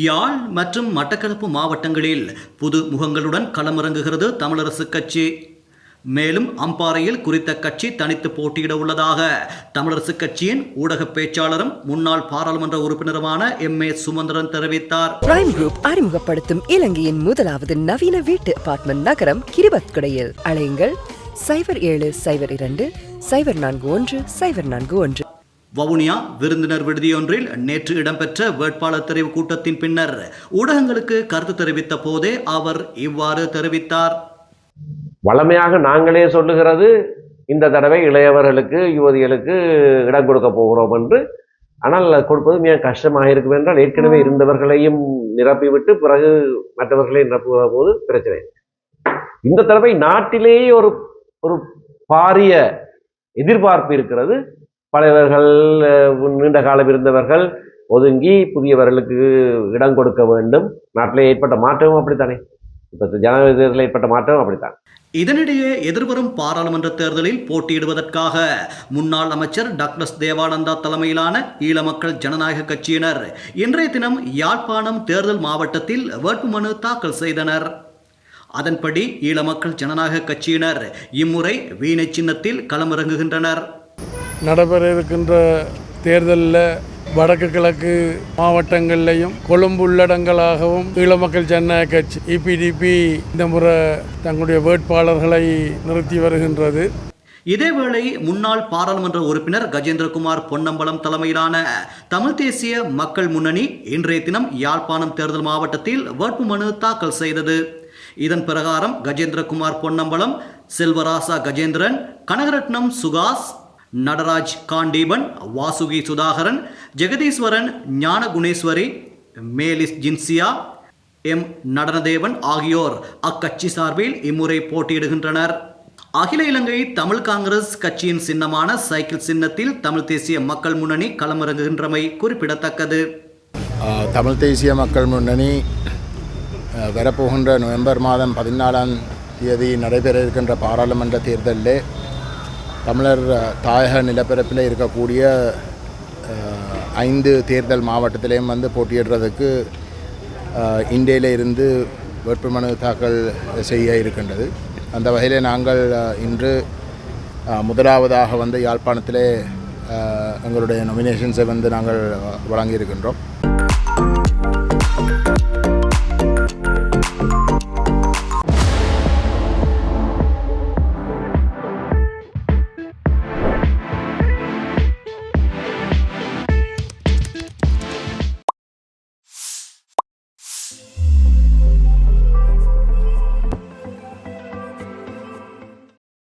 யாழ் மற்றும் மட்டக்களப்பு மாவட்டங்களில் புது முகங்களுடன் களமிறங்குகிறது தமிழரசு கட்சி. மேலும் அம்பாறையில் குறித்த கட்சி தனித்து போட்டியிட உள்ளதாக தமிழரசு கட்சியின் ஊடக பேச்சாளரும் முன்னாள் பாராளுமன்ற உறுப்பினருமான எம். ஏ. சுமந்திரன் தெரிவித்தார். பிரைம் குரூப் அறிமுகப்படுத்தும் இலங்கையின் முதலாவது நவீன வீட்டு அபார்ட்மெண்ட் நகரம் கிரிபத்குடையில் அலையுங்கள். சைபர் ஏழு சைபர் இரண்டு சைபர் நான்கு ஒன்று சைபர் நான்கு ஒன்று. வவுனியா விருந்தினர் விடுதியொன்றில் நேற்று இடம்பெற்ற வேட்பாளர் தெரிவு கூட்டத்தின் பின்னர் ஊடகங்களுக்கு கருத்து தெரிவித்த போதே அவர் இவ்வாறு தெரிவித்தார். வளமையாக நாங்களே சொல்லுகிறது இந்த தடவை இளையவர்களுக்கு யுவதிகளுக்கு இடம் கொடுக்க போகிறோம் என்று. ஆனால் கொடுப்பது மிக கஷ்டமாக இருக்கும் என்றால் ஏற்கனவே இருந்தவர்களையும் நிரப்பிவிட்டு பிறகு மற்றவர்களை நிரப்புகிற போது பிரச்சனை. இந்த தடவை நாட்டிலேயே ஒரு ஒரு பாரிய எதிர்பார்ப்பு இருக்கிறது. பழையவர்கள் நீண்ட காலம் இருந்தவர்கள் ஒதுங்கி புதியவர்களுக்கு இடம் கொடுக்க வேண்டும். நாட்டிலே ஏற்பட்ட மாற்றமும் அப்படித்தானே? இப்போ ஜனநாயக தேர்தலில் ஏற்பட்ட மாற்றமும் அப்படித்தான். இதனிடையே எதிர்வரும் பாராளுமன்ற தேர்தலில் போட்டியிடுவதற்காக முன்னாள் அமைச்சர் டாக்டர் தேவானந்தா தலைமையிலான ஈழ மக்கள் ஜனநாயக கட்சியினர் இன்றைய தினம் யாழ்ப்பாணம் தேர்தல் மாவட்டத்தில் வேட்புமனு தாக்கல் செய்தனர். அதன்படி ஈழ மக்கள் ஜனநாயக கட்சியினர் இம்முறை வீணை சின்னத்தில் களமிறங்குகின்றனர். நடைபெற இருக்கின்ற தேர்தலில் வடக்கு கிழக்கு மாவட்டங்கள்லையும் கொழும்பு உள்ளடங்களாகவும் ஈழ மக்கள் ஜனநாயக கட்சி இபிடிபி இந்த முறை தங்களுடைய வேட்பாளர்களை நிறுத்தி வருகின்றது. இதேவேளை முன்னாள் பாராளுமன்ற உறுப்பினர் கஜேந்திரகுமார் பொன்னம்பலம் தலைமையிலான தமிழ் தேசிய மக்கள் முன்னணி இன்றைய தினம் யாழ்ப்பாணம் தேர்தல் மாவட்டத்தில் வேட்புமனு தாக்கல் செய்தது. இதன் பிரகாரம் கஜேந்திரகுமார் பொன்னம்பலம் செல்வராசா கஜேந்திரன் கனகரட்னம் சுகாஸ் நடராஜ் காண்டீபன் வாசுகி சுதாகரன் ஜெகதீஸ்வரன் ஞான குணேஸ்வரி மேலிஸ் ஜின்சியா எம். நடனதேவன் ஆகியோர் அக்கட்சி சார்பில் இம்முறை போட்டியிடுகின்றனர். அகில இலங்கை தமிழ் காங்கிரஸ் கட்சியின் சின்னமான சைக்கிள் சின்னத்தில் தமிழ் தேசிய மக்கள் முன்னணி களமிறங்குகின்றமை குறிப்பிடத்தக்கது. தமிழ் தேசிய மக்கள் முன்னணி வரப்போகின்ற நவம்பர் மாதம் பதினாலாம் தேதி நடைபெற இருக்கின்ற பாராளுமன்ற தேர்தலில் தமிழர் தாயக நிலப்பரப்பில் இருக்கக்கூடிய ஐந்து தேர்தல் மாவட்டத்திலையும் வந்து போட்டியிடுறதுக்கு இந்தியில இருந்து வேட்புமனு தாக்கல் செய்ய இருக்கின்றது. அந்த வகையில் நாங்கள் இன்று முதலாவதாக வந்து யாழ்ப்பாணத்திலே எங்களுடைய நொமினேஷன்ஸை வந்து நாங்கள் ஆஹ், வழங்கியிருக்கின்றோம்.